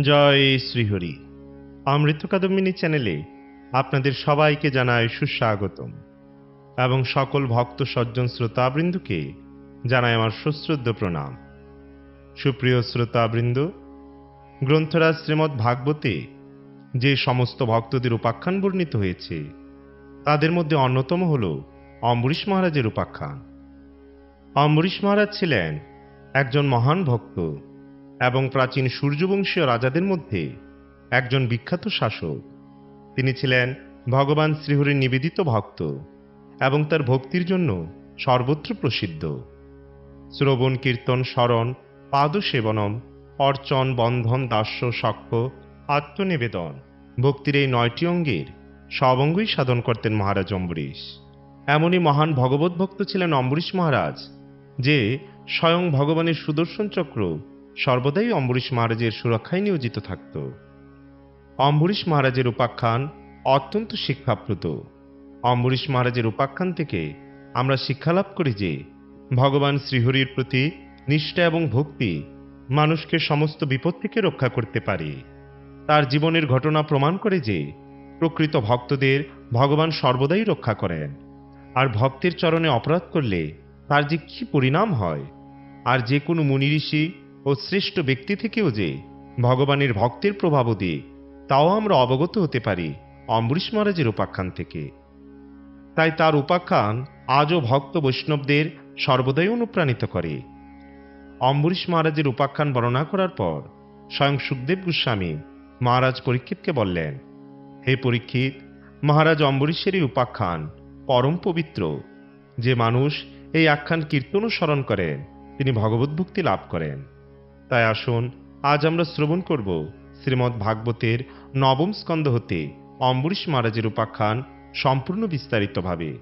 জয় শ্রীহরি। অমৃত কাদম্বিনী চ্যানেলে আপনাদের সবাইকে জানায় সুস্বাগতম এবং সকল ভক্ত, সজ্জন, শ্রোতাবৃন্দকে জানায় আমার সুশ্রদ্ধ প্রণাম। সুপ্রিয় শ্রোতাবৃন্দ, গ্রন্থরাজ শ্রীমৎ ভাগবতে যে সমস্ত ভক্তদের উপাখ্যান বর্ণিত হয়েছে, তাদের মধ্যে অন্যতম হল অম্বরীশ মহারাজের উপাখ্যান। অম্বরীশ মহারাজ ছিলেন একজন মহান ভক্ত। এবং প্রাচীন সূর্যবংশীয় রাজাদের মধ্যে একজন বিখ্যাত শাসক। তিনি ছিলেন ভগবান শ্রীহরির নিবেদিত ভক্ত এবং তার ভক্তির জন্য সর্বত্র প্রসিদ্ধ। শ্রবণ, কীর্তন, স্মরণ, পাদসেবনম, অর্চন, বন্ধন, দাস্য, সক্ষ, আত্মনিবেদন ভক্তির এই নয়টি অঙ্গের সব অঙ্গই সাধন করতেন মহারাজ অম্বরীশ। এমনই মহান ভগবত ভক্ত ছিলেন অম্বরীশ মহারাজ, যে স্বয়ং ভগবানের সুদর্শন চক্র সর্বদাই অম্বরীশ মহারাজের সুরক্ষায় নিয়োজিত থাকত। অম্বরীশ মহারাজের উপাখ্যান অত্যন্ত শিক্ষাপ্রদ অম্বরীশ মহারাজের উপাখ্যান থেকে আমরা শিক্ষালাভ করি যে, ভগবান শ্রীহরির প্রতি নিষ্ঠা এবং ভক্তি মানুষকে সমস্ত বিপদ থেকে রক্ষা করতে পারে। তার জীবনের ঘটনা প্রমাণ করে যে, প্রকৃত ভক্তদের ভগবান সর্বদাই রক্ষা করেন। আর ভক্তের চরণে অপরাধ করলে তার যে কি পরিণাম হয়? আর যে কোনো মুনি ঋষি ও শ্রেষ্ঠ ব্যক্তি থেকেও যে ভগবানের ভক্তের প্রভাব দিয়ে, তাও আমরা অবগত হতে পারি অম্বরীশ মহারাজের উপাখ্যান থেকে। তাই তার উপাখ্যান আজও ভক্ত বৈষ্ণবদের সর্বদাই অনুপ্রাণিত করে। অম্বরীশ মহারাজের উপাখ্যান বর্ণনা করার পর স্বয়ং সুখদেব গোস্বামী মহারাজ পরীক্ষিতকে বললেন, হে পরীক্ষিত, মহারাজ অম্বরীশেরই উপাখ্যান পরম পবিত্র। যে মানুষ এই আখ্যান কীর্তন স্মরণ করেন, তিনি ভগবত ভক্তি লাভ করেন। তাই আসুন, আজ আমরা শ্রবণ করব শ্রীমদ্ ভাগবতের নবম স্কন্ধ হতে অম্বরীশ মহারাজের উপাখ্যান সম্পূর্ণ বিস্তারিতভাবে।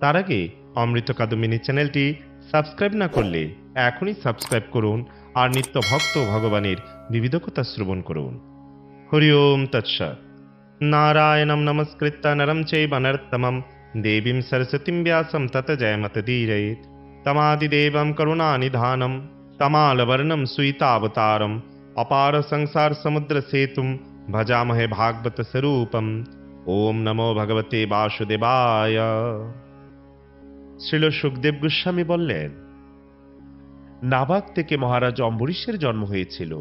তার আগে অমৃত কাদম্বিনী চ্যানেলটি সাবস্ক্রাইব না করলে এখনই সাবস্ক্রাইব করুন আর নিত্য ভক্ত ভগবানের বিবিধ কথা শ্রবণ করুন। হরি ওম তৎসৎ। নারায়ণম নমস্কৃত্য নরম চৈব নরত্তমম দেবীম সরস্বতীম ব্যাসম তত জয়মত জয়মতদীরয়েত তমাদিদেবম করুণানিধানম। तमालवर्णं सुयितावतारम् अपारसंसारसमुद्रसेतुं भजामहे भागवतस्वरूपम् ওম নমো ভগবতে বাসুদেবায় শ্রীল সুখদেব গোস্বামী বললেন নাবাক থেকে মহারাজ অম্বরীশের জন্ম হয়েছিল।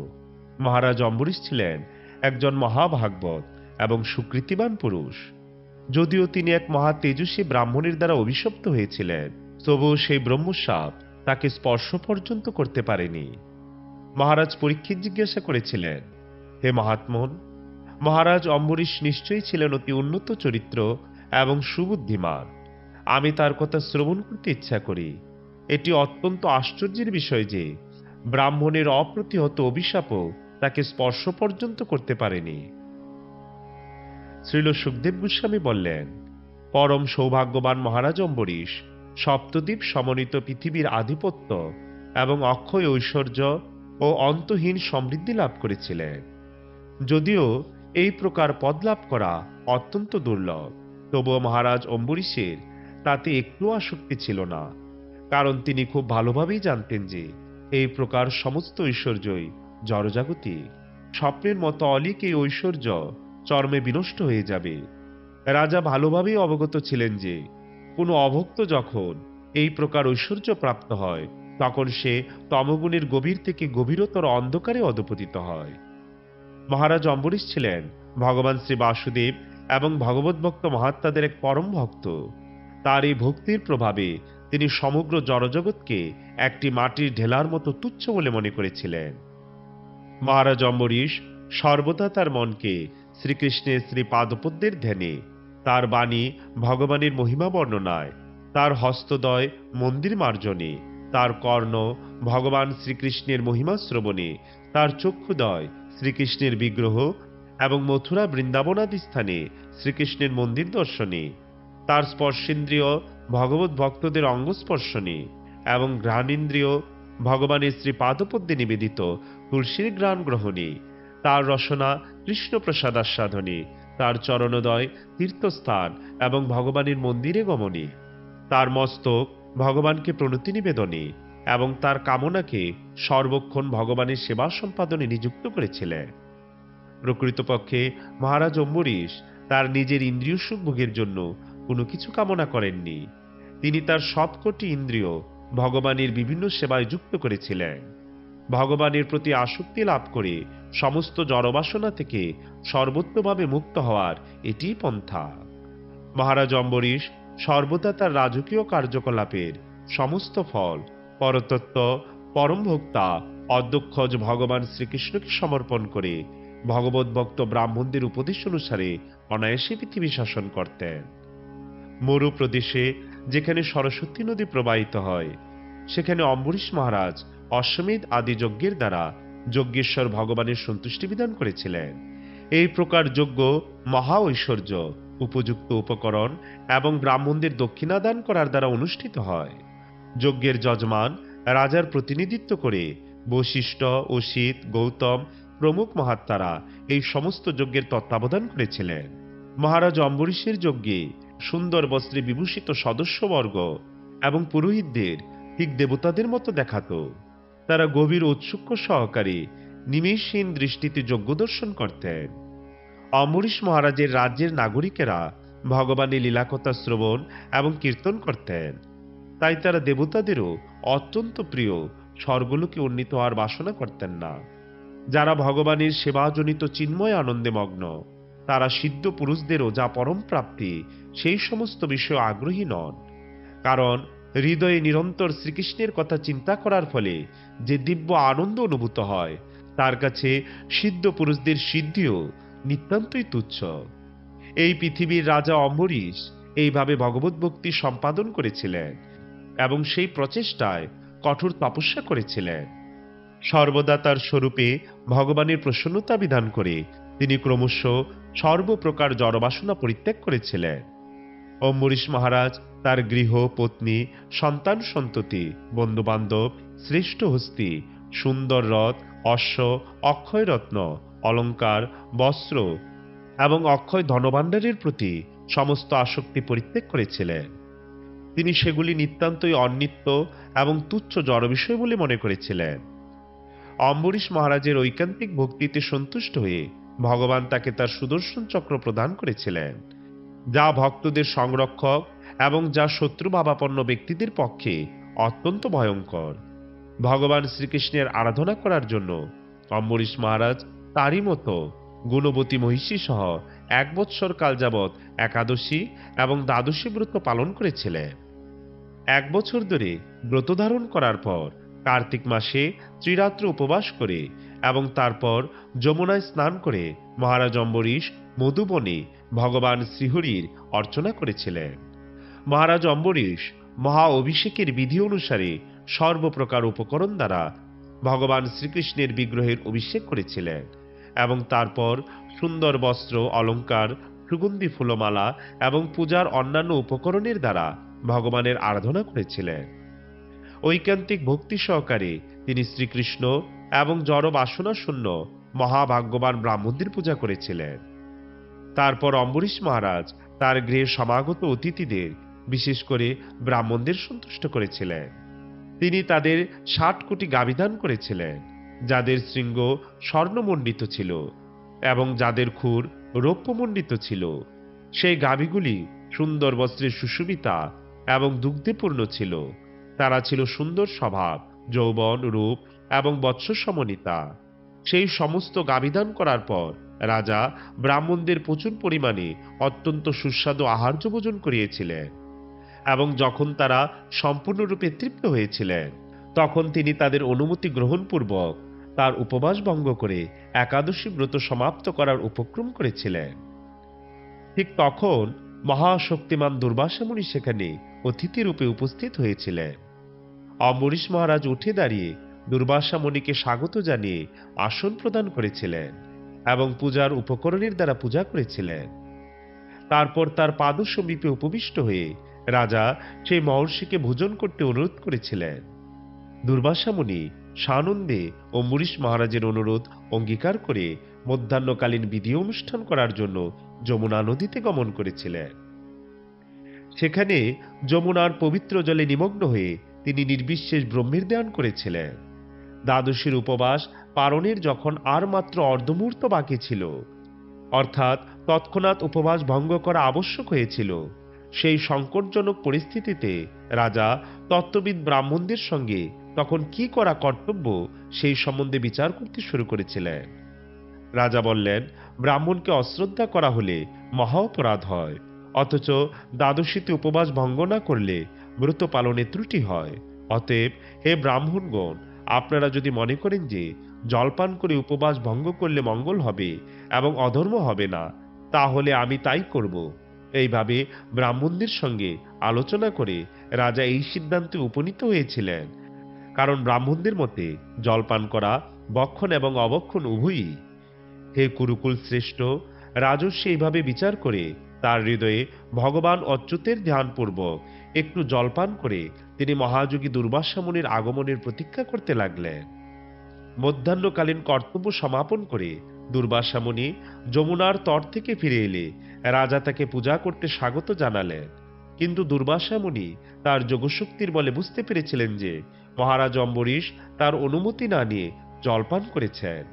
মহারাজ অম্বরীশ ছিলেন একজন মহাভাগবত এবং সুকৃতিবান পুরুষ। যদিও তিনি এক মহা তেজস্বী ব্রাহ্মণের দ্বারা অভিশপ্ত হয়েছিলেন, তবুও সেই ব্রহ্মসাপ তাকে স্পর্শ পর্যন্ত করতে পারেনি। মহারাজ পরীক্ষিত জিজ্ঞাসা করেছিলেন, হে মহাত্মন, মহারাজ অম্বরীশ নিশ্চয়ই ছিলেন অতি উন্নত চরিত্র এবং সুবুদ্ধিমান। আমি তার কথা শ্রবণ করতে ইচ্ছা করি। এটি অত্যন্ত আশ্চর্যের বিষয় যে, ব্রাহ্মণের অপ্রতিহত অভিশাপও তাকে স্পর্শ পর্যন্ত করতে পারেনি। শ্রীল সুখদেব গোস্বামী বললেন, পরম সৌভাগ্যবান মহারাজ অম্বরীশ সপ্তদ্বীপ সমন্বিত পৃথিবীর আধিপত্য এবং অক্ষয় ঐশ্বর্য ও অন্তহীন সমৃদ্ধি লাভ করেছিলেন। যদিও এই প্রকার পদ লাভ করা অত্যন্ত দুর্লভ, তবুও মহারাজ অম্বরীশের তাতে একটু আসক্তি ছিল না, কারণ তিনি খুব ভালোভাবেই জানতেন যে এই প্রকার সমস্ত ঐশ্বর্যই জড়জাগতিক। স্বপ্নের মতো অলিক এই ঐশ্বর্য চর্মে বিনষ্ট হয়ে যাবে। রাজা ভালোভাবেই অবগত ছিলেন যে কোনো অভক্ত যখন এই প্রকার ঐশ্বর্য প্রাপ্ত হয়, তখন সে তমগুণের গভীর থেকে গভীরতর অন্ধকারে অধপতিত হয়। মহারাজ অম্বরীশ ছিলেন, ভগবান শ্রী বাসুদেব এবং ভগবত ভক্ত মহাত্মাদের এক পরম ভক্ত। তার এই ভক্তির প্রভাবে তিনি সমগ্র জড়জগৎকে একটি মাটির ঢেলার মতো তুচ্ছ বলে মনে করেছিলেন। মহারাজ অম্বরীশ সর্বদা তার মনকে শ্রীকৃষ্ণের শ্রী পাদপদ্মের ধ্যানে তার বাণী ভগবানের মহিমা বর্ণনায়। তার হস্তদয় মন্দির মার্জনে। তার কর্ণ ভগবান শ্রীকৃষ্ণের মহিমা শ্রবণে। তার চক্ষুদয় শ্রীকৃষ্ণের বিগ্রহ এবং মথুরা বৃন্দাবনাদি স্থানে শ্রীকৃষ্ণের মন্দির দর্শনে। তার স্পর্শেন্দ্রিয় ভগবত ভক্তদের অঙ্গস্পর্শনে এবং ঘ্রাণেন্দ্রিয় ভগবানের শ্রী পাদপদ্মে নিবেদিত তুলসীর গ্রাণ গ্রহণে। তার রসনা কৃষ্ণপ্রসাদ আস্বাদনে তার চরণোদয়, তীর্থস্থান এবং ভগবানের মন্দিরে গমনে। তার মস্তক ভগবানকে প্রণতি নিবেদনে এবং তার কামনাকে সর্বক্ষণ ভগবানের সেবা সম্পাদনে নিযুক্ত করেছিলেন প্রকৃতপক্ষে মহারাজ অম্বরীশ তার নিজের ইন্দ্রিয় সুখ ভোগের জন্য কোনো কিছু কামনা করেননি। তিনি তার সবকটি ইন্দ্রিয় ভগবানের বিভিন্ন সেবায় যুক্ত করেছিলেন। ভগবানের প্রতি আসক্তি লাভ করে সমস্ত জড়বাসনা থেকে সর্বত্রভাবে মুক্ত হওয়ার এটি পন্থা। মহারাজ অম্বরীশ সর্বদা তার রাজকীয় কার্যকলাপের সমস্ত ফল, পরতত্ত্ব, পরম ভোক্তা, অধ্যক্ষজ ভগবান শ্রীকৃষ্ণকে সমর্পণ করে ভগবত ভক্ত ব্রাহ্মণদের উপদেশ অনুসারে অনায়াসে পৃথিবী শাসন করতেন। মরু প্রদেশে যেখানে সরস্বতী নদী প্রবাহিত হয়, সেখানে অম্বরীশ মহারাজ অশ্বমেধ আদি যজ্ঞের দ্বারা যজ্ঞেশ্বর ভগবানের সন্তুষ্টি বিধান করেছিলেন। এই প্রকার যজ্ঞ মহা ঐশ্বর্য, উপযুক্ত উপকরণ এবং ব্রাহ্মণদের দক্ষিণা দান করার দ্বারা অনুষ্ঠিত হয়। যজ্ঞের যজমান রাজার প্রতিনিধিত্ব করে বশিষ্ঠ, অসিত, গৌতম প্রমুখ মহাত্মারা এই সমস্ত যজ্ঞের তত্ত্বাবধান করেছিলেন। মহারাজ অম্বরীশের যজ্ঞে সুন্দর বস্ত্রে বিভূষিত সদস্যবর্গ এবং পুরোহিতদের ঠিক দেবতাদের মতো দেখাতো। তারা গভীর ঔৎসুক্য সহকারে নিমেষহীন দৃষ্টিতে যজ্ঞ দর্শন করতেন। অম্বরীশ মহারাজের রাজ্যের নাগরিকেরা ভগবানের লীলাকথা শ্রবণ এবং কীর্তন করতেন। তাই তারা দেবতাদেরও অত্যন্ত প্রিয়, স্বর্গলোকে উন্নীত হওয়ার বাসনা করতেন না। যারা ভগবানের সেবাজনিত চিন্ময় আনন্দে মগ্ন, তারা সিদ্ধ পুরুষদেরও যা পরম প্রাপ্তি সেই সমস্ত বিষয়ে আগ্রহী নন। কারণ হৃদয়ে নিরন্তর শ্রীকৃষ্ণের কথা চিন্তা করার ফলে যে দিব্য আনন্দ অনুভূত হয়, তার কাছে সিদ্ধ পুরুষদের সিদ্ধিও নিতান্তই তুচ্ছ। এই পৃথিবীর রাজা অম্বরীশ এইভাবে ভগবত ভক্তি সম্পাদন করেছিলেন এবং সেই প্রচেষ্টায় কঠোর তপস্যা করেছিলেন। সর্বদা তার স্বরূপে ভগবানের প্রসন্নতা বিধান করে তিনি ক্রমশ সর্বপ্রকার জড়বাসনা পরিত্যাগ করেছিলেন। অম্বরীশ মহারাজ, তার গৃহ, পত্নী, সন্তান সন্ততি, বন্ধুবান্ধব শ্রেষ্ঠ হস্তি, সুন্দর রথ, অশ্ব অক্ষয় রত্ন অলঙ্কার, বস্ত্র এবং অক্ষয় ধনভাণ্ডারের প্রতি সমস্ত আসক্তি পরিত্যাগ করেছিলেন। তিনি সেগুলি নিতান্তই অনিত্য এবং তুচ্ছ জড় বিষয় বলে মনে করেছিলেন। অম্বরীশ মহারাজের ঐকান্তিক ভক্তিতে সন্তুষ্ট হয়ে ভগবান তাকে তার সুদর্শন চক্র প্রদান করেছিলেন। যা ভক্তদের সংরক্ষক এবং যা শত্রু ভাবাপন্ন ব্যক্তিদের পক্ষে অত্যন্ত ভয়ঙ্কর। ভগবান শ্রীকৃষ্ণের আরাধনা করার জন্য অম্বরীশ মহারাজ তারই মতো গুণবতী মহিষী সহ এক বৎসর কাল যাবৎ একাদশী এবং দ্বাদশী ব্রত পালন করেছিলেন। এক বছর ধরে ব্রত ধারণ করার পর কার্তিক মাসে ত্রিরাত্র উপবাস করে এবং তারপর যমুনায় স্নান করে মহারাজ অম্বরীশ মধুবনে ভগবান শ্রীহরির অর্চনা করেছিলেন। মহারাজ অম্বরীশ মহা অভিষেকের বিধি অনুসারে সর্বপ্রকার উপকরণ দ্বারা ভগবান শ্রীকৃষ্ণের বিগ্রহের অভিষেক করেছিলেন এবং তারপর সুন্দর বস্ত্র, অলঙ্কার, সুগন্ধি ফুলমালা এবং পূজার অন্যান্য উপকরণের দ্বারা ভগবানের আরাধনা করেছিলেন। ঐকান্তিক ভক্তি সহকারে তিনি শ্রীকৃষ্ণ এবং জড় বাসনা শূন্য মহাভাগ্যবান ব্রাহ্মণদের পূজা করেছিলেন। তারপর অম্বরীশ মহারাজ তার গৃহে সমাগত অতিথিদের, বিশেষ করে ব্রাহ্মণদের সন্তুষ্ট করেছিলেন। তিনি তাদের ষাট কোটি গাবিদান করেছিলেন, যাদের শৃঙ্গ স্বর্ণমণ্ডিত ছিল এবং যাদের খুর রৌপ্যমণ্ডিত ছিল। সেই গাভীগুলি সুন্দর বস্ত্রের সুশোভিতা এবং দুগ্ধেপূর্ণ ছিল। তারা ছিল সুন্দর স্বভাব, যৌবন, রূপ এবং বৎস সমন্বিতা। সেই সমস্ত গাবিদান করার পর রাজা ব্রাহ্মণদের প্রচুর পরিমাণে অত্যন্ত সুস্বাদু আহার্য ভোজন করিয়েছিলেন এবং যখন তারা সম্পূর্ণরূপে তৃপ্ত হয়েছিলেন, তখন তিনি তাদের অনুমতি গ্রহণপূর্বক তার উপবাস ভঙ্গ করে একাদশী ব্রত সমাপ্ত করার উপক্রম করেছিলেন। ঠিক তখন মহাশক্তিমান দুর্বাসামণি সেখানে অতিথি রূপে উপস্থিত হয়েছিলেন। অম্বরীশ মহারাজ উঠে দাঁড়িয়ে দুর্বাসামণিকে স্বাগত জানিয়ে আসন প্রদান করেছিলেন। এবং পূজার উপকরণের দ্বারা পূজা করেছিলেন। তারপর তার পাদ সমীপে উপবিষ্ট হয়ে রাজা সেই মহর্ষিকে ভোজন করতে অনুরোধ করেছিলেন। দুর্বাসামণি সানন্দে অম্বরীশ মহারাজের অনুরোধ অঙ্গীকার করে মধ্যাহ্নকালীন বিধি অনুষ্ঠান করার জন্য যমুনা নদীতে গমন করেছিলেন। সেখানে যমুনার পবিত্র জলে নিমগ্ন হয়ে তিনি নির্বিশেষ ব্রহ্মের ধ্যান করেছিলেন। দ্বাদশীর উপবাস পালনের যখন আর মাত্র অর্ধমূর্ত বাকি ছিল, অর্থাৎ তৎক্ষণাৎ উপবাস ভঙ্গ করা আবশ্যক হয়েছিল, সেই সংকটজনক পরিস্থিতিতে রাজা তত্ত্ববিদ ব্রাহ্মণদের সঙ্গে তখন কি করা কর্তব্য সেই সম্বন্ধে বিচার করতে শুরু করেছিলেন। রাজা বললেন, ব্রাহ্মণকে অশ্রদ্ধা করা হলে মহা অপরাধ হয়, অথচ দ্বাদশীতে উপবাস ভঙ্গ না করলে ব্রত পালনে ত্রুটি হয়। অতএব, হে ব্রাহ্মণগণ, আপনারা যদি মনে করেন যে জলপান করে উপবাস ভঙ্গ করলে মঙ্গল হবে এবং অধর্ম হবে না। তাহলে আমি তাই করব। এইভাবে ব্রাহ্মণদের সঙ্গে আলোচনা করে রাজা এই সিদ্ধান্তে উপনীত হয়েছিলেন। কারণ ব্রাহ্মণদের মতে জলপান করা বক্ষণ এবং অবক্ষণ উভয়ই। হে কুরুকুল শ্রেষ্ঠ রাজস্ব এইভাবে বিচার করে, তার হৃদয়ে ভগবান অচ্যুতের ধ্যানপূর্বক একটু জলপান করে তিনি মহাযোগী দুর্বাসামনির আগমনের প্রতীক্ষা করতে লাগলেন। মধ্যাহ্নকালীন কর্তব্য সমাপন করে দুর্বাসা মুনি যমুনার তট থেকে ফিরে এলে রাজা তাকে পূজা করতে স্বাগত জানালেন। কিন্তু দুর্বাসা মুনি তার যোগশক্তির বলে বুঝতে পেরেছিলেন যে মহারাজ অম্বরীশ তার অনুমতি না নিয়ে জলপান করেছেন।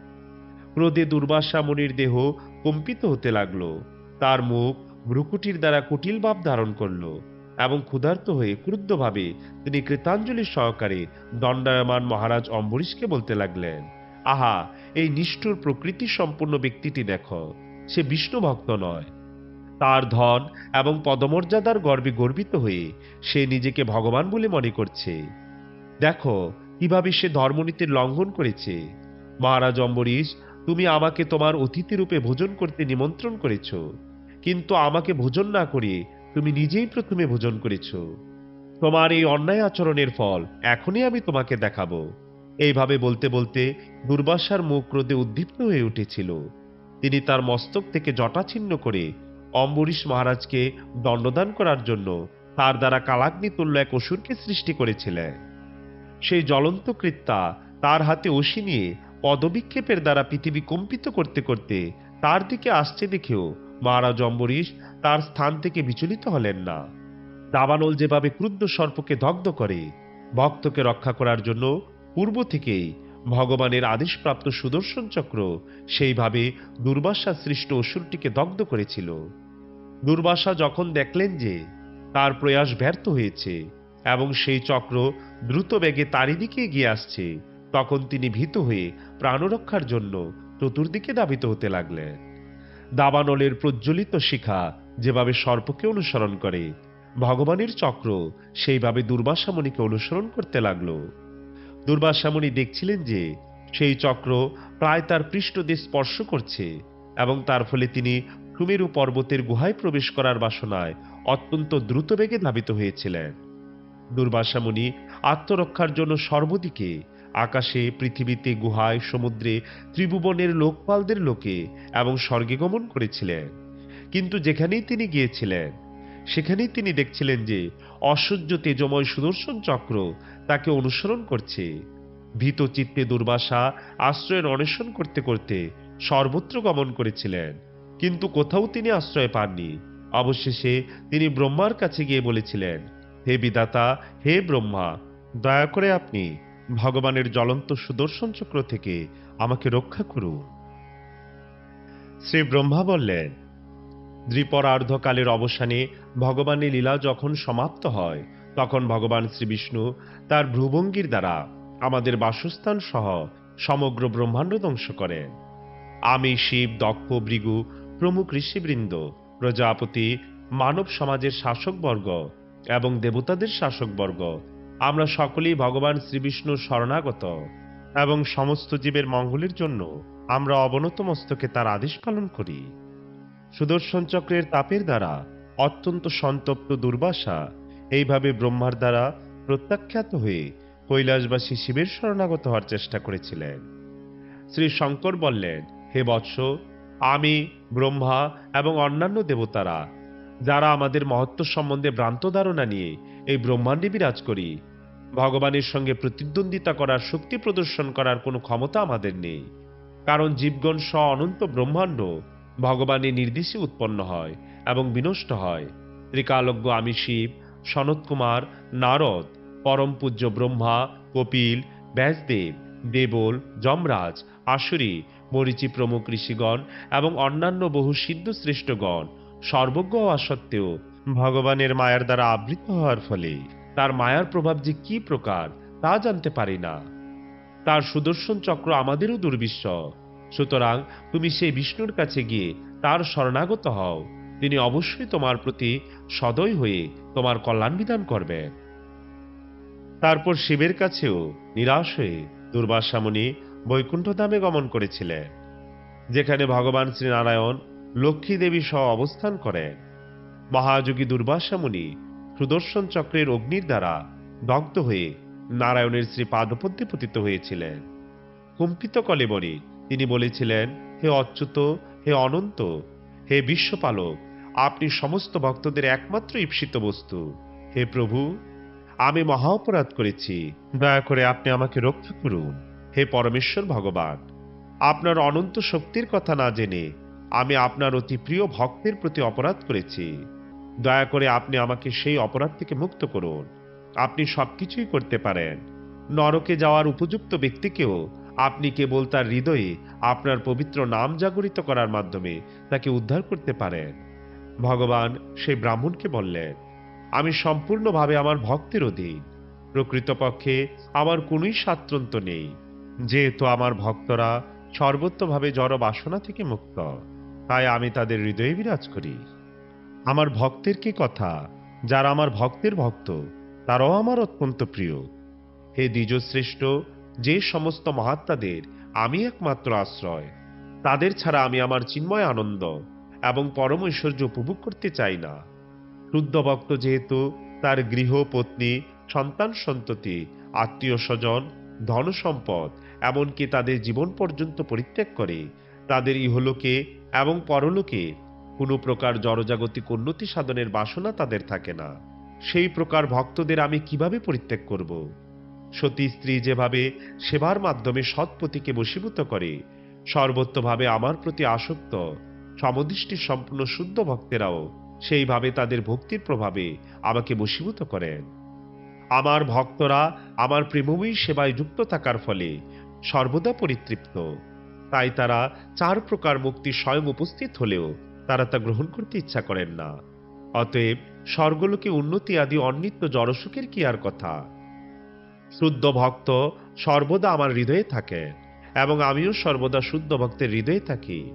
ক্রোধে দুর্বাসা মুনির দেহ কম্পিত হতে লাগল। তার মুখ ভ্রুকুটির দ্বারা কুটিল ভাব ধারণ করল। এবং ক্ষুধার্ত হয়ে ক্রুদ্ধভাবে তিনি কৃতাঞ্জলি সহকারে দণ্ডায়মান মহারাজ অম্বরীশকে বলতে লাগলেন, আহা, এই নিষ্ঠুর প্রকৃতি সম্পূর্ণ ব্যক্তিটি দেখো, সে বিষ্ণু ভক্ত নয়। তার ধন এবং পদমর্যাদার গর্বে গর্বিত হয়ে সে নিজেকে ভগবান বলে মনে করছে। দেখো, কীভাবে সে ধর্মনীতির লঙ্ঘন করেছে। মহারাজ অম্বরীশ, তুমি আমাকে তোমার অতিথি রূপে ভোজন করতে নিমন্ত্রণ করেছ, কিন্তু আমাকে ভোজন না করিয়ে তুমি নিজেই প্রথমে ভোজন করেছ। তোমার এই অন্যায় আচরণের ফল এখনই আমি তোমাকে দেখাবো। এইভাবে বলতে বলতে দুর্বাসার মুখ ক্রোধে উদ্দীপ্ত হয়ে উঠেছিল। তিনি তার মস্তক থেকে জটা ছিন্ন করে অম্বরীশ মহারাজকে দণ্ডদান করার জন্য তার দ্বারা কালাগ্নি তুল্য এক অসুরকে সৃষ্টি করেছিলেন। সেই জ্বলন্ত কৃত্যা তার হাতে অসি নিয়ে পদবিক্ষেপের দ্বারা পৃথিবী কম্পিত করতে করতে তার দিকে আসছে দেখেও মহারাজ অম্বরীশ তার স্থান থেকে বিচলিত হলেন না। দাবানল যেভাবে ক্রুদ্ধ সর্পকে দগ্ধ করে, ভক্তকে রক্ষা করার জন্য পূর্ব থেকেই ভগবানের আদেশপ্রাপ্ত সুদর্শন চক্র সেইভাবে দুর্বাসা সৃষ্ট অসুরটিকে দগ্ধ করেছিল। দুর্বাসা যখন দেখলেন যে তার প্রয়াস ব্যর্থ হয়েছে এবং সেই চক্র দ্রুত বেগে তারই দিকে এগিয়ে আসছে, তখন তিনি ভীত হয়ে প্রাণরক্ষার জন্য চতুর্দিকে দাবিত হতে লাগলেন। দাবানলের প্রজ্বলিত শিখা যেভাবে সর্পকে অনুসরণ করে, ভগবানের চক্র সেইভাবে দুর্বাসামণিকে অনুসরণ করতে লাগল। দুর্বাসামণি দেখছিলেন যে সেই চক্র প্রায় তার পৃষ্ঠদেশ স্পর্শ করছে এবং তার ফলে তিনি সুমেরু পর্বতের গুহায় প্রবেশ করার বাসনায় অত্যন্ত দ্রুত বেগে ধাবিত হয়েছিলেন। দুর্বাসামণি আত্মরক্ষার জন্য সর্বদিকে আকাশে, পৃথিবীতে, গুহায়, সমুদ্রে, ত্রিভুবনের লোকপালদের লোকে এবং স্বর্গে গমন করেছিলেন। কিন্তু যেখানেই তিনি গিয়েছিলেন, সেখানেই তিনি দেখছিলেন যে অসহ্য তেজময় সুদর্শন চক্র তাকে অনুসরণ করছে। ভীত চিত্তে দুর্বাসা আশ্রয়ের অন্বেষণ করতে করতে সর্বত্র গমন করেছিলেন, কিন্তু কোথাও তিনি আশ্রয় পাননি। অবশেষে তিনি ব্রহ্মার কাছে গিয়ে বলেছিলেন, হে বিদাতা হে ব্রহ্মা, দয়া করে আপনি ভগবানের জ্বলন্ত সুদর্শন চক্র থেকে আমাকে রক্ষা করুন। শ্রী ব্রহ্মা বললেন দ্বিপরার্ধকালের অবসানে ভগবানের লীলা যখন সমাপ্ত হয়, তখন ভগবান শ্রীবিষ্ণু তার ভ্রুভঙ্গির দ্বারা আমাদের বাসস্থান সহ সমগ্র ব্রহ্মাণ্ড ধ্বংস করেন। আমি শিব, দক্ষ, ভৃগু, প্রমুখ ঋষিবৃন্দ, প্রজাপতি, মানব সমাজের শাসকবর্গ এবং দেবতাদের শাসকবর্গ, আমরা সকলেই ভগবান শ্রীবিষ্ণুর শরণাগত এবং সমস্ত জীবের মঙ্গলের জন্য আমরা অবনত মস্তকে তার আদেশ পালন করি। সুদর্শন চক্রের তাপের দ্বারা অত্যন্ত সন্তপ্ত দুর্বাসা এইভাবে ব্রহ্মার দ্বারা প্রত্যাখ্যাত হয়ে কৈলাসবাসী শিবের শরণাগত হওয়ার চেষ্টা করেছিলেন। শ্রী শঙ্কর বললেন, হে বৎস, আমি, ব্রহ্মা এবং অন্যান্য দেবতারা, যারা আমাদের মহত্ব সম্বন্ধে ভ্রান্ত ধারণা নিয়ে এই ব্রহ্মাণ্ডে বিরাজ করি, ভগবানের সঙ্গে প্রতিদ্বন্দ্বিতা করার শক্তি প্রদর্শন করার কোনো ক্ষমতা আমাদের নেই। কারণ জীবগণ স্ব অনন্ত ব্রহ্মাণ্ড ভগবানের নির্দেশে উৎপন্ন হয় এবং বিনষ্ট হয়। ত্রিকালজ্ঞ আমি শিব, সনত কুমার, নারদ, পরম পূজ্য ব্রহ্মা, কপিল, ব্যাসদেব, দেবল, যমরাজ, আসুরি, মরিচি প্রমুখ ঋষিগণ এবং অন্যান্য বহু সিদ্ধ শ্রেষ্ঠগণ, সর্বজ্ঞ হওয়া সত্ত্বেও ভগবানের মায়ার দ্বারা আবৃত হওয়ার ফলে তার মায়ার প্রভাব যে কি প্রকার তা জানতে পারি না। তার সুদর্শন চক্র আমাদেরও দুর্বিশ্ব সুতরাং তুমি সেই বিষ্ণুর কাছে গিয়ে তার শরণাগত হও। তিনি অবশ্যই তোমার প্রতি সদয় হয়ে তোমার কল্যাণ বিধান করবেন তারপর শিবের কাছেও নিরাশ হয়ে দুর্বাসামণি বৈকুণ্ঠ ধামে গমন করেছিলেন যেখানে ভগবান শ্রীনারায়ণ লক্ষ্মী দেবী সহ অবস্থান করেন মহাযোগী দুর্বাসা মুনি সুদর্শন চক্রের অগ্নির দ্বারা দগ্ধ হয়ে নারায়ণের শ্রী পাদপদ্মে পতিত হয়েছিলেন। কুম্পিত কলেবরে তিনি বলেছিলেন, হে অচ্যুত, হে অনন্ত, হে বিশ্বপালক, আপনি সমস্ত ভক্তদের একমাত্র ঈপ্সিত বস্তু। হে প্রভু, আমি মহা অপরাধ করেছি। দয়া করে আপনি আমাকে রক্ষা করুন। হে পরমেশ্বর ভগবান, আপনার অনন্ত শক্তির কথা না জেনে আমি আপনার অতি প্রিয় ভক্তের প্রতি অপরাধ করেছি। দয়া করে আপনি আমাকে সেই অপরাধ থেকে মুক্ত করুন। আপনি সবকিছুই করতে পারেন। নরকে যাওয়ার উপযুক্ত ব্যক্তিকেও আপনি কেবল তার হৃদয়ে আপনার পবিত্র নাম জাগরিত করার মাধ্যমে তাকে উদ্ধার করতে পারেন। ভগবান সেই ব্রাহ্মণকে বললেন, আমি সম্পূর্ণভাবে আমার ভক্তের অধীন। প্রকৃতপক্ষে আমার কোনোই স্বাতন্ত্র্য নেই, যেহেতু আমার ভক্তরা সর্বত্রভাবে জড় বাসনা থেকে মুক্ত। তাই আমি তাদের হৃদয়ে বিরাজ করি। আমার ভক্তের কি কথা? যারা আমার ভক্তের ভক্ত, তারাও আমার অত্যন্ত প্রিয়। হে দ্বিজশ্রেষ্ঠ যে সমস্ত মহাত্মাদের আমি একমাত্র আশ্রয়, তাদের ছাড়া আমি আমার চিন্ময় আনন্দ এবং পরম ঐশ্বর্য উপভোগ করতে চাই না। শুদ্ধ ভক্ত যেহেতু তার গৃহ, পত্নী, সন্তান সন্ততি, আত্মীয় স্বজন, ধন সম্পদ, এমনকি তাদের জীবন পর্যন্ত পরিত্যাগ করে, তাদের ইহলোকে এবং পরলোকে কোনো প্রকার জড়জাগতিক উন্নতি সাধনের বাসনা তাদের থাকে না। সেই প্রকার ভক্তদের আমি কীভাবে পরিত্যাগ করব? সতী স্ত্রী যেভাবে সেবার মাধ্যমে সৎপতিকে বশীভূত করে সর্বত্রভাবে আমার প্রতি আসক্ত সমদৃষ্টি সম্পূর্ণ শুদ্ধ ভক্তেরাও সেইভাবে তাদের ভক্তির প্রভাবে আমাকে বশীভূত করেন। আমার ভক্তরা আমার প্রেমময়ী সেবায় যুক্ত থাকার ফলে সর্বদা পরিতৃপ্ত। তাই তারা চার প্রকার মুক্তি স্বয়ং উপস্থিত হলেও তারা তা গ্রহণ করতে ইচ্ছা করেন না। অতএব স্বর্গলোকে উন্নতি আদি অন্নিত্য জড়সুখের কি আর কথা? শুদ্ধ ভক্ত সর্বদা আমার হৃদয়ে থাকে এবং আমিও সর্বদা শুদ্ধ ভক্তের হৃদয়ে থাকি।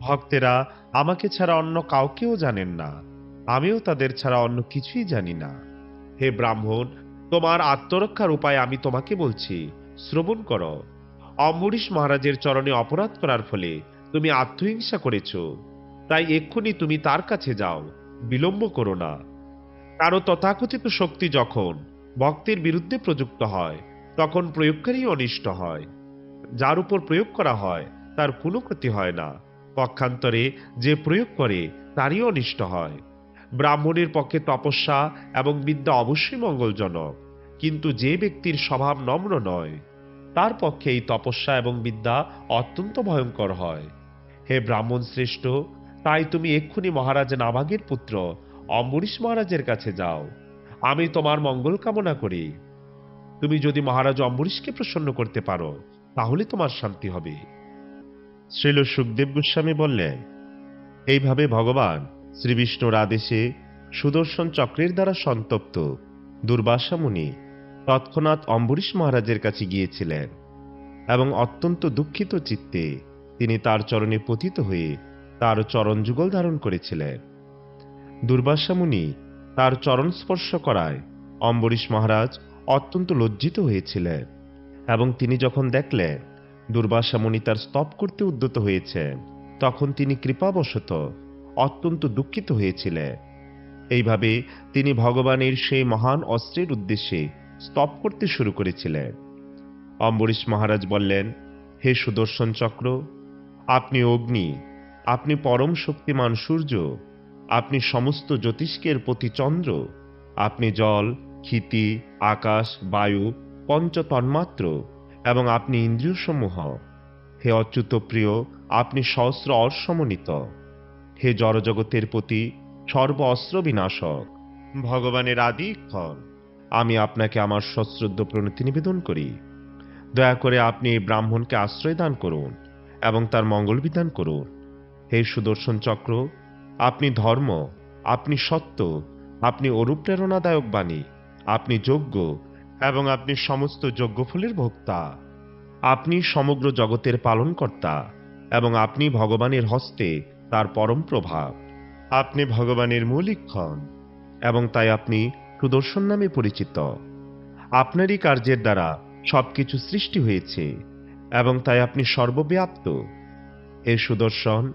ভক্তেরা আমাকে ছাড়া অন্য কাউকেও জানেন না। আমিও তাদের ছাড়া অন্য কিছুই জানি না। হে ব্রাহ্মণ, তোমার আত্মরক্ষার উপায় আমি তোমাকে বলছি, শ্রবণ করো। অম্বরীশ মহারাজের চরণে অপরাধ করার ফলে তুমি আত্মহিংসা করেছ। তাই এক্ষুনি তুমি তার কাছে যাও, বিলম্ব করো না। কারও তথাকথিত শক্তি যখন ভক্তের বিরুদ্ধে প্রযুক্ত হয়, তখন প্রয়োগকারী অনিষ্ট হয়। যার উপর প্রয়োগ করা হয়, তার কোনো ক্ষতি হয় না। পক্ষান্তরে যে প্রয়োগ করে, তারই অনিষ্ট হয়। ব্রাহ্মণের পক্ষে তপস্যা এবং বিদ্যা অবশ্যই মঙ্গলজনক, কিন্তু যে ব্যক্তির স্বভাব নম্র নয়, তার পক্ষে এই তপস্যা এবং বিদ্যা অত্যন্ত ভয়ঙ্কর হয়। হে ব্রাহ্মণ শ্রেষ্ঠ, তাই তুমি এক্ষুনি মহারাজ নাভাগের পুত্র অম্বরীশ মহারাজের কাছে যাও। আমি তোমার মঙ্গল কামনা করি। তুমি যদি মহারাজ অম্বরীশকে প্রসন্ন করতে পারো, তাহলে তোমার শান্তি হবে। শ্রীল সুখদেব গোস্বামী বললেন, এইভাবে ভগবান শ্রীবিষ্ণুর আদেশে সুদর্শন চক্রের দ্বারা সন্তপ্ত দুর্বাসা মুনি তৎক্ষণাৎ অম্বরীশ মহারাজের কাছে গিয়েছিলেন এবং অত্যন্ত দুঃখিত চিত্তে তিনি তার চরণে পতিত হয়ে তার চরণ যুগল ধারণ করেছিলেন। দুর্বাসা মুনি তার চরণ স্পর্শ করায়। অম্বরীশ মহারাজ অত্যন্ত লজ্জিত হয়েছিলেন এবং তিনি যখন দেখলেন দুর্বাসা মুনি তার স্তব করতে উদ্যত হয়েছেন তখন তিনি কৃপাবশত অত্যন্ত দুঃখিত হয়েছিলেন। এইভাবে তিনি ভগবানের সেই মহান অস্ত্রের উদ্দেশ্যে স্তব করতে শুরু করেছিলেন। অম্বরীশ মহারাজ বললেন, হে সুদর্শন চক্র আপনি অগ্নি, আপনি পরম শক্তিমান সূর্য আপনি সমস্ত জ্যোতিষ্কের প্রতি চন্দ্র। আপনি জল, ক্ষিতি, আকাশ, বায়ু, পঞ্চ তন্মাত্র এবং আপনি ইন্দ্রিয়সমূহ। হে অচ্যুত প্রিয়, আপনি সহস্র অসমন্বিত হে জড়জগতের প্রতি সর্ব অস্ত্র বিনাশক। ভগবানের আদি ক্ষণ আমি আপনাকে আমার সশ্রদ্ধ প্রণতি নিবেদন করি। দয়া করে আপনি এই ব্রাহ্মণকে আশ্রয় দান করুন এবং তার মঙ্গল বিধান করুন। হে সুদর্শন চক্র আপনি ধর্ম, আপনি সত্য, আপনি অনুপ্রেরণাদায়ক বাণী, আপনি যোগ্য এবং আপনি সমস্ত যজ্ঞফলের ভোক্তা। আপনি সমগ্র জগতের পালনকর্তা এবং আপনি ভগবানের হস্তে তার পরম প্রভাব। আপনি ভগবানের মূলিক্ষণ এবং তাই আপনি সুদর্শন নামে পরিচিত। আপনারই কার্যের দ্বারা সবকিছু সৃষ্টি হয়েছে এবং তাই আপনি সর্বব্যাপ্ত। হে সুদর্শন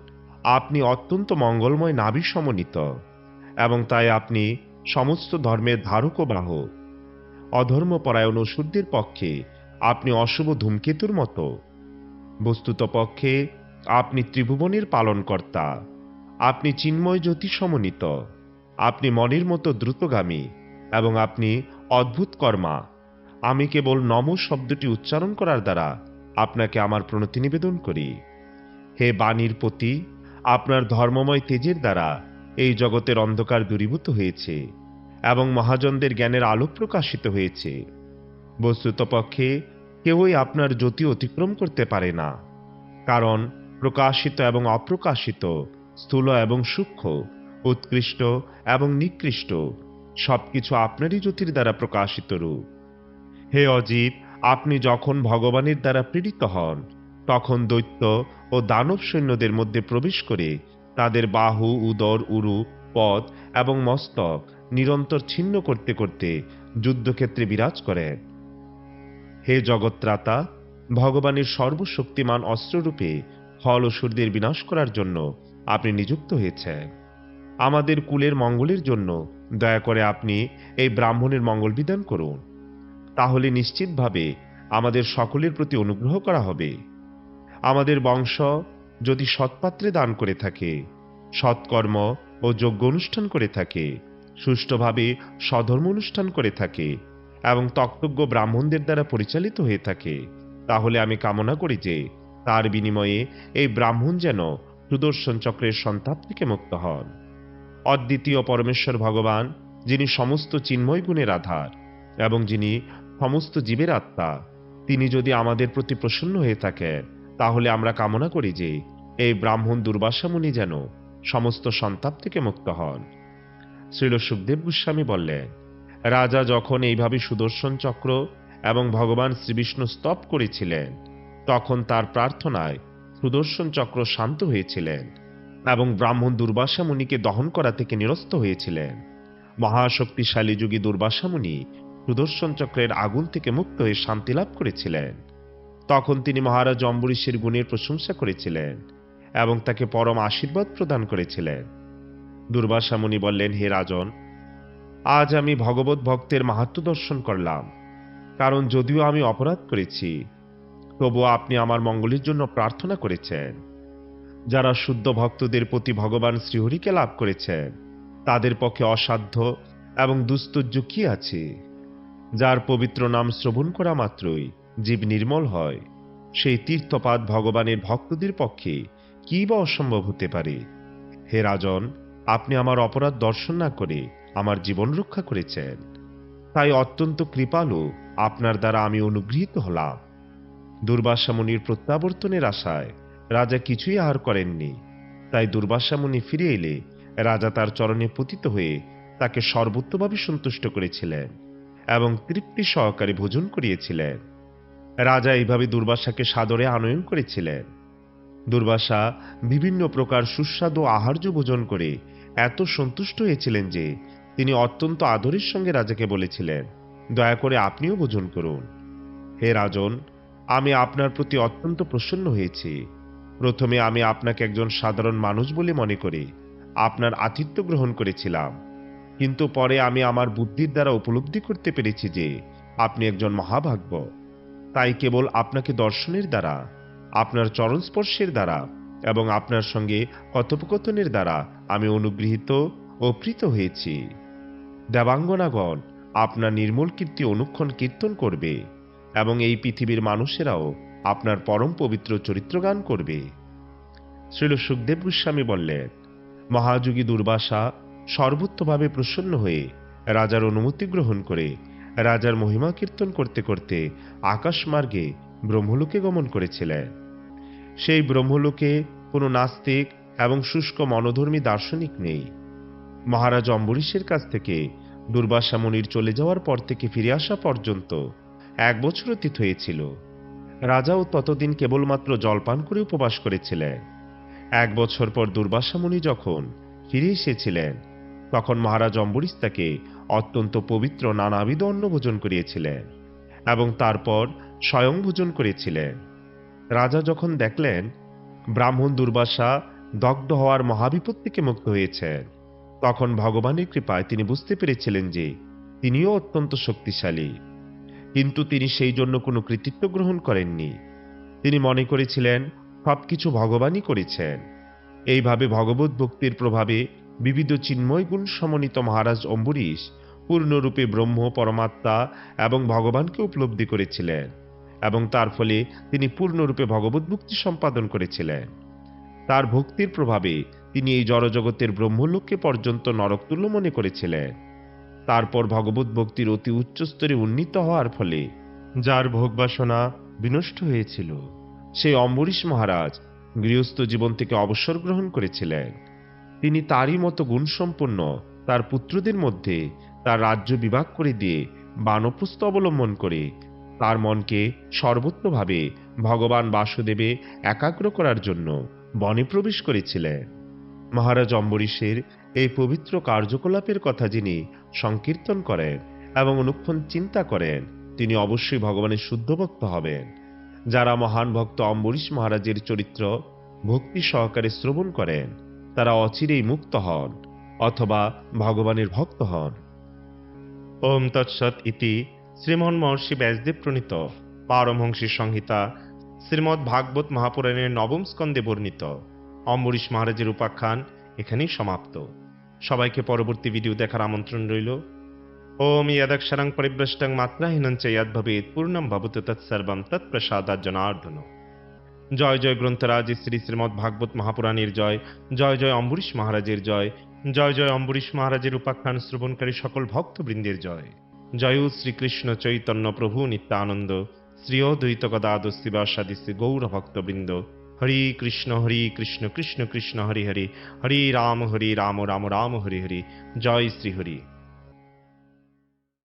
আপনি অত্যন্ত মঙ্গলময় নাভি সমন্বিত, এবং তাই আপনি সমস্ত ধর্মের ধারক ও বাহক অধর্মপরায়ণ অসুরদের পক্ষে আপনি অশুভ ধূমকেতুর মতো। বস্তুত পক্ষে আপনি ত্রিভুবনের পালনকর্তা। আপনি চিন্ময় জ্যোতি সমন্বিত। আপনি মনের মতো দ্রুতগামী, এবং আপনি অদ্ভুত কর্মা। আমি কেবল নম শব্দটি উচ্চারণ করার দ্বারা আপনাকে আমার প্রণতি নিবেদন করি। হে বাণীর প্রতি আপনার ধর্মময় তেজের দ্বারা এই জগতের অন্ধকার দূরীভূত হয়েছে এবং মহাজনদের জ্ঞানের আলো প্রকাশিত হয়েছে। বস্তুতপক্ষে কেউই আপনার জ্যোতি অতিক্রম করতে পারে না, কারণ প্রকাশিত এবং অপ্রকাশিত, স্থূল এবং সূক্ষ্ম, উৎকৃষ্ট এবং নিকৃষ্ট সবকিছু আপনারই জ্যোতির দ্বারা প্রকাশিত রূপ। হে অজিত, আপনি যখন ভগবানের দ্বারা পীড়িত হন, তখন দৈত্য ও দানব সৈন্যদের মধ্যে প্রবেশ করে তাদের বাহু, উদর, উরু পদ এবং মস্তক নিরন্তর ছিন্ন করতে করতে যুদ্ধক্ষেত্রে বিরাজ করেন হে জগত্রাতা ভগবানের সর্বশক্তিমান অস্ত্ররূপে ফল অসুরদের বিনাশ করার জন্য আপনি নিযুক্ত হয়েছেন। আমাদের কুলের মঙ্গলের জন্য দয়া করে আপনি এই ব্রাহ্মণের মঙ্গল বিধান করুন। তাহলে নিশ্চিতভাবে আমাদের সকলের প্রতি অনুগ্রহ করা হবে। আমাদের বংশ যদি সৎপাত্রে দান করে থাকে, সৎকর্ম ও যোগ্য অনুষ্ঠান করে থাকে, সুষ্ঠুভাবে সধর্ম অনুষ্ঠান করে থাকে এবং তক্তজ্ঞ ব্রাহ্মণদের দ্বারা পরিচালিত হয়ে থাকে, তাহলে আমি কামনা করি যে তার বিনিময়ে এই ব্রাহ্মণ যেন সুদর্শন চক্রের সন্তাপ থেকে মুক্ত হন। অদ্বিতীয় পরমেশ্বর ভগবান, যিনি সমস্ত চিন্ময় গুণের আধার এবং যিনি সমস্ত জীবের আত্মা, তিনি যদি আমাদের প্রতি প্রসন্ন হয়ে থাকেন তাহলে আমরা কামনা করি যে এই ব্রাহ্মণ দুর্বাসামুনি যেন সমস্ত সন্তাপ থেকে মুক্ত হন। শ্রীল সুখদেব গোস্বামী বললেন, রাজা যখন এইভাবে সুদর্শন চক্র এবং ভগবান শ্রীবিষ্ণু স্তব করেছিলেন, তখন তার প্রার্থনায় সুদর্শন চক্র শান্ত হয়েছিলেন এবং ব্রাহ্মণ দুর্বাসা মুনিকে দহন করা থেকে নিরস্ত হয়েছিলেন। মহাশক্তিশালী যুগী দুর্বাসা মুনি সুদর্শন চক্রের আগুন থেকে মুক্ত হয়ে শান্তি লাভ করেছিলেন। তখন তিনি মহারাজ অম্বরীশের গুণের প্রশংসা করেছিলেন এবং তাকে পরম আশীর্বাদ প্রদান করেছিলেন। দুর্বাসা মুনি বললেন, হে রাজন, আজ আমি ভগবত ভক্তের মাহাত্ম দর্শন করলাম, কারণ যদিও আমি অপরাধ করেছি, তবুও আপনি আমার মঙ্গলের জন্য প্রার্থনা করেছেন। যারা শুদ্ধ ভক্তদের প্রতি ভগবান শ্রীহরিকে লাভ করেছেন, তাদের পক্ষে অসাধ্য এবং দুস্তুর্য কি আছে, যার পবিত্র নাম শ্রবণ করা মাত্রই? জীব নির্মল হয়। সেই তীর্থপাত ভগবানের ভক্তদের পক্ষে কি বা অসম্ভব হতে পারে? হে রাজন, আপনি আমার অপরাধ দর্শন না করে আমার জীবন রক্ষা করেছেন। তাই অত্যন্ত কৃপালু আপনার দ্বারা আমি অনুগৃহীত হলাম। দুর্বাসা মুনির প্রত্যাবর্তনের আশায় রাজা কিছুই আহার করেননি। তাই দুর্বাসা মুনি ফিরে এলে রাজা তার চরণে পতিত হয়ে তাকে সর্বোত্তভাবে সন্তুষ্ট করেছিলেন এবং তৃপ্তি সহকারে ভোজন করিয়েছিলেন। রাজা এইভাবে দুর্বাসাকে সাদরে আনয়ন করেছিলেন। দুর্বাসা বিভিন্ন প্রকার সুস্বাদু আহার্য ভোজন করে এত সন্তুষ্ট হয়েছিলেন যে তিনি অত্যন্ত আদরের সঙ্গে রাজাকে বলেছিলেন, দয়া করে আপনিও ভোজন করুন। হে রাজন, আমি আপনার প্রতি অত্যন্ত প্রসন্ন হয়েছি। প্রথমে আমি আপনাকে একজন সাধারণ মানুষ বলে মনে করে আপনার আতিথ্য গ্রহণ করেছিলাম। কিন্তু পরে আমি আমার বুদ্ধির দ্বারা উপলব্ধি করতে পেরেছি যে আপনি একজন মহাভাগ্য। তাই কেবল আপনাকে দর্শনের দ্বারা, আপনার চরণ স্পর্শের দ্বারা এবং আপনার সঙ্গে কথোপকথনের দ্বারা আমি অনুগৃহীত ও প্রীত হয়েছি। দেবাঙ্গনাগণ, আপনার নির্মল কীর্তি অনুক্ষণ কীর্তন করবে এবং এই পৃথিবীর মানুষেরাও আপনার পরম পবিত্র চরিত্রগান করবে। শ্রীল সুখদেব গোস্বামী বললেন, মহাযোগী দুর্বাসা সর্বোত্তভাবে প্রসন্ন হয়ে রাজার অনুমতি গ্রহণ করে রাজার মহিমা কীর্তন করতে করতে আকাশমার্গে ব্রহ্মলোকে গমন করেছিলেন। সেই ব্রহ্মলোকে কোনো নাস্তিক এবং শুষ্ক মনোধর্মী দার্শনিক নেই। মহারাজ অম্বরীশের কাছ থেকে দুর্বাসা মুনির চলে যাওয়ার পর থেকে ফিরে আসা পর্যন্ত এক বছর অতীত হয়েছিল রাজাও ততদিন কেবলমাত্র জলপান করে উপবাস করেছিলেন। এক বছর পর দুর্বাসা মুনি যখন ফিরে এসেছিলেন তখন মহারাজ অম্বরীশ তাকে অত্যন্ত পবিত্র নানাবিধ অন্ন ভোজন করিয়েছিলেন এবং তারপর স্বয়ং ভোজন করেছিলেন। রাজা যখন দেখলেন, ব্রাহ্মণ দুর্বাসা দগ্ধ হওয়ার মহাবিপদ থেকে মুক্ত হয়েছেন। তখন ভগবানের কৃপায় তিনি বুঝতে পেরেছিলেন যে তিনিও অত্যন্ত শক্তিশালী। কিন্তু তিনি সেই জন্য কোনো কৃতিত্ব গ্রহণ করেননি। তিনি মনে করেছিলেন, সবকিছু ভগবানই করেছেন। এইভাবে ভগবত ভক্তির প্রভাবে বিবিধ চিন্ময় গুণ সমন্বিত মহারাজ অম্বরীশ পূর্ণরূপে ব্রহ্ম, পরমাত্মা এবং ভগবানকে উপলব্ধি করেছিলেন এবং তার ফলে তিনি পূর্ণরূপে ভগবত ভক্তি সম্পাদন করেছিলেন। তার ভক্তির প্রভাবে তিনি এই জড়জগতের ব্রহ্মলোককে পর্যন্ত নরকতুল্য মনে করেছিলেন। তারপর ভগবত ভক্তির অতি উচ্চস্তরে উন্নীত হওয়ার ফলে যার ভোগবাসনা বিনষ্ট হয়েছিল, সেই অম্বরীশ মহারাজ গৃহস্থ জীবন থেকে অবসর গ্রহণ করেছিলেন। তিনি তারই মতো গুণসম্পন্ন তার পুত্রদের মধ্যে তার রাজ্য বিভাগ করে দিয়ে বানপ্রস্থ অবলম্বন করে। তার মনকে সর্বত্রভাবে ভগবান বাসুদেবে একাগ্র করার জন্য বনে প্রবেশ করেছিলেন। মহারাজ অম্বরীশের এই পবিত্র কার্যকলাপের কথা যিনি সংকীর্তন করেন এবং অনুক্ষণ চিন্তা করেন, তিনি অবশ্যই ভগবানের শুদ্ধ ভক্ত হবেন। যারা মহান ভক্ত অম্বরীশ মহারাজের চরিত্র ভক্তি সহকারে শ্রবণ করেন তারা অচিরেই মুক্ত হন, অথবা ভগবানের ভক্ত হন। ওম তৎসৎ ইতি শ্রীমন মহর্ষি ব্যাসদেব প্রণীত। পারমহংসী সংহিতা শ্রীমদ্ ভাগবত মহাপুরাণের নবম স্কন্ধে বর্ণিত। অম্বরীশ মহারাজের উপাখ্যান এখানেই সমাপ্ত। সবাইকে পরবর্তী ভিডিও দেখার আমন্ত্রণ রইল। ওম ইয়াদক্ষরাং পরিভ্রষ্টং মাত্রাহীনং চ ইয়াদ্ভবেৎ পূর্ণম ভবতু তৎসর্বম তৎপ্রসাদাৎ জনার্দন জয় জয় গ্রন্থরাজ, শ্রী শ্রীমদ্ ভাগবত মহাপুরাণের জয় জয় জয় অম্বরীশ মহারাজের জয় জয় জয় অম্বরীশ মহারাজের উপাখ্যান শ্রবণকারী সকল ভক্তবৃন্দের জয়। জয় শ্রীকৃষ্ণ চৈতন্য প্রভু নিত্যানন্দ শ্রী অদ্বৈত গদাদ শিবাসাদি শ্রী গৌর ভক্তবৃন্দ। হরি কৃষ্ণ হরি কৃষ্ণ কৃষ্ণ কৃষ্ণ, হরি হরি হরি রাম হরি রাম রাম রাম, হরি হরি, জয় শ্রী হরি।